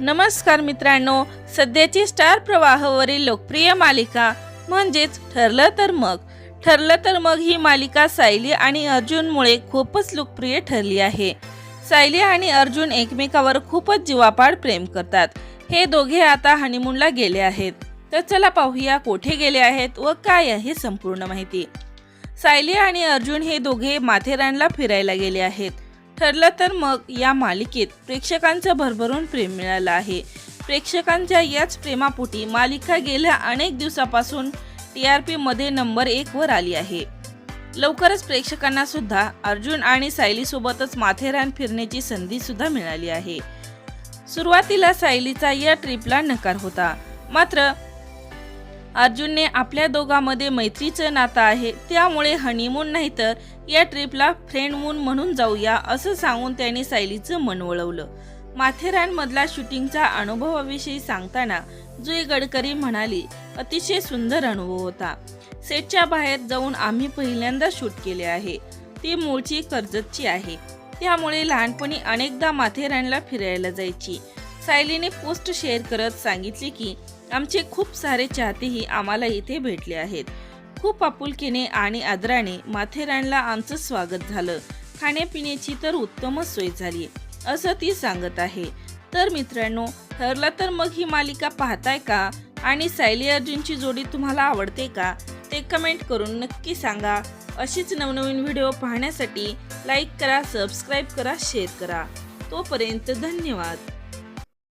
नमस्कार मित्रांनो सध्याची स्टार प्रवाहावरील लोकप्रिय मालिका म्हणजेच ठरलं तर मग. ठरलं तर मग ही मालिका सायली आणि अर्जुनमुळे खूपच लोकप्रिय ठरली आहे. सायली आणि अर्जुन एकमेकावर खूपच जीवापाड प्रेम करतात. हे दोघे आता हनीमूनला गेले आहेत. तर चला पाहूया कोठे गेले आहेत व काय आहे संपूर्ण माहिती. सायली आणि अर्जुन हे दोघे माथेरानला फिरायला गेले आहेत. ठरलं तर मग या मालिकेत प्रेक्षकांचं भरभरून प्रेम मिळालं आहे. प्रेक्षकांच्या याच प्रेमापोटी मालिका गेल्या अनेक दिवसापासून टी आर पीमध्ये नंबर एक वर आली आहे. लवकरच प्रेक्षकांना सुद्धा अर्जुन आणि सायलीसोबतच माथेरान फिरण्याची संधी सुद्धा मिळाली आहे. सुरुवातीला सायलीचा या ट्रिपला नकार होता. मात्र अर्जुनने आपल्या दोघांमध्ये मैत्रीचं नातं आहे त्यामुळे हनीमून नाही तर या ट्रिपला फ्रेंड मून म्हणून जाऊया असं सांगून त्याने सायलीचं मन वळवलं. माथेरानमधला शूटिंगचा अनुभवाविषयी सांगताना जुई गडकरी म्हणाली अतिशय सुंदर अनुभव होता. सेटच्या बाहेर जाऊन आम्ही पहिल्यांदा शूट केले आहे. ती मूळची कर्जतची आहे. त्यामुळे लहानपणी अनेकदा माथेरानला फिरायला जायची. सायलीने पोस्ट शेअर करत सांगितले की आमचे खूप सारे चाहतेही आम्हाला इथे भेटले आहेत. खूप आपुलकीने आणि आदराने माथेरानला आमचं स्वागत झालं. खाण्यापिण्याची तर उत्तमच सोय झाली असं ती सांगत आहे. तर मित्रांनो ठरला तर मग ही मालिका पाहताय का? आणि सायली अर्जुनची जोडी तुम्हाला आवडते का? ते कमेंट करून नक्की सांगा. अशीच नवनवीन व्हिडिओ पाहण्यासाठी लाईक करा सबस्क्राईब करा शेअर करा. तोपर्यंत धन्यवाद.